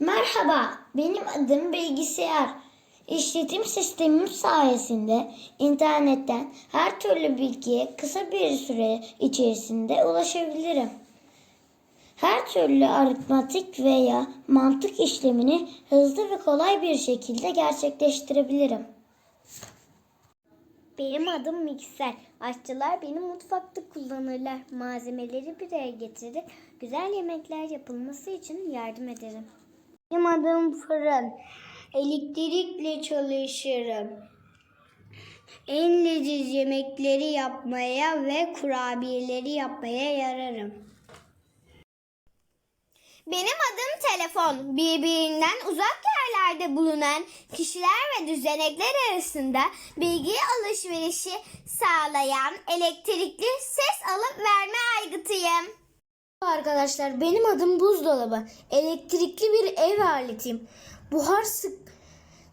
Merhaba, benim adım bilgisayar. İşletim sistemim sayesinde internetten her türlü bilgiye kısa bir süre içerisinde ulaşabilirim. Her türlü aritmatik veya mantık işlemini hızlı ve kolay bir şekilde gerçekleştirebilirim. Benim adım mikser. Aşçılar benim mutfakta kullanırlar. Malzemeleri bir araya getirerek güzel yemekler yapılması için yardım ederim. Benim adım fırın. Elektrikle çalışırım. En leziz yemekleri yapmaya ve kurabiyeleri yapmaya yararım. Benim adım telefon. Birbirinden uzak yerlerde bulunan kişiler ve düzenekler arasında bilgi alışverişi sağlayan elektrikli ses alıp verme aygıtıyım. Arkadaşlar benim adım buzdolabı. Elektrikli bir ev aletiyim. Buhar sık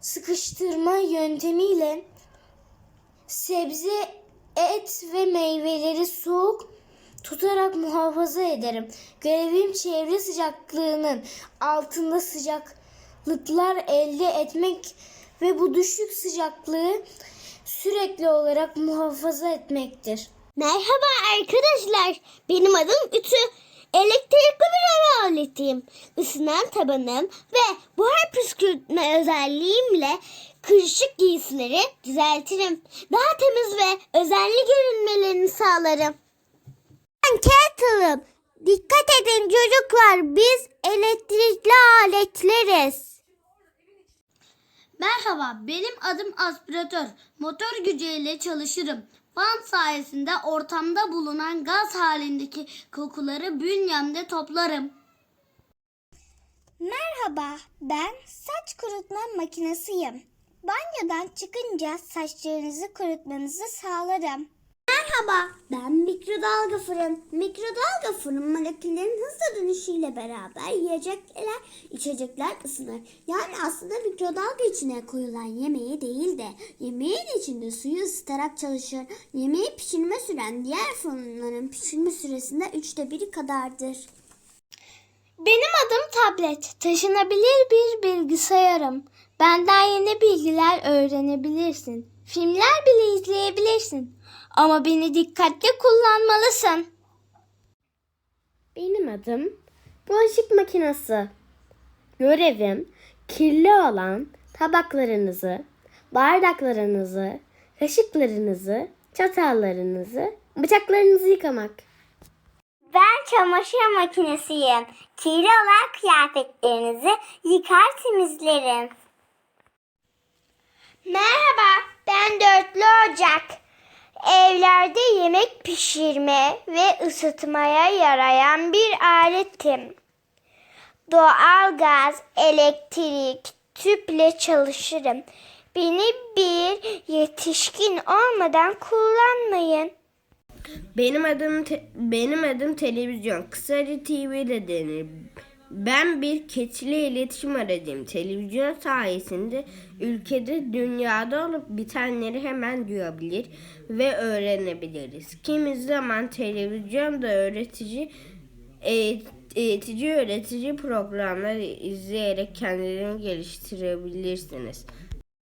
sıkıştırma yöntemiyle sebze, et ve meyveleri soğuk tutarak muhafaza ederim. Görevim çevre sıcaklığının altında sıcaklıklar elde etmek ve bu düşük sıcaklığı sürekli olarak muhafaza etmektir. Merhaba arkadaşlar. Benim adım Ütü. Elektrikli bir ev aletiyim. Isınan tabanım ve buhar püskürtme özelliğimle kırışık giysileri düzeltirim. Daha temiz ve özenli görünmelerini sağlarım. Ben Kettle'ım. Dikkat edin çocuklar. Biz elektrikli aletleriz. Merhaba, benim adım aspiratör. Motor gücüyle çalışırım. Fan sayesinde ortamda bulunan gaz halindeki kokuları bünyemde toplarım. Merhaba, ben saç kurutma makinesiyim. Banyodan çıkınca saçlarınızı kurutmanızı sağlarım. Merhaba, ben mikrodalga fırın. Mikrodalga fırın moleküllerin hızla dönüşüyle beraber yiyecekler, içecekler ısınır. Yani aslında mikrodalga içine koyulan yemeği değil de yemeğin içinde suyu ısıtarak çalışır. Yemeği pişirme süren diğer fırınların pişirme süresinde üçte biri kadardır. Benim adım tablet. Taşınabilir bir bilgisayarım. Benden yeni bilgiler öğrenebilirsin. Filmler bile izleyebilirsin. Ama beni dikkatli kullanmalısın. Benim adım bulaşık makinesi. Görevim kirli olan tabaklarınızı, bardaklarınızı, kaşıklarınızı, çatallarınızı, bıçaklarınızı yıkamak. Ben çamaşır makinesiyim. Kirli olan kıyafetlerinizi yıkar temizlerim. Merhaba, ben Dörtlü Ocak. Evlerde yemek pişirme ve ısıtmaya yarayan bir aletim. Doğal gaz, elektrik, tüple çalışırım. Beni bir yetişkin olmadan kullanmayın. Benim adım benim adım televizyon. Kısaca TV de denir. Ben bir keçili iletişim aracıyım. Televizyon sayesinde ülkede dünyada olup bitenleri hemen duyabilir ve öğrenebiliriz. Kimi zaman televizyon da öğretici eğit- eğitici öğretici programlar izleyerek kendilerini geliştirebilirsiniz.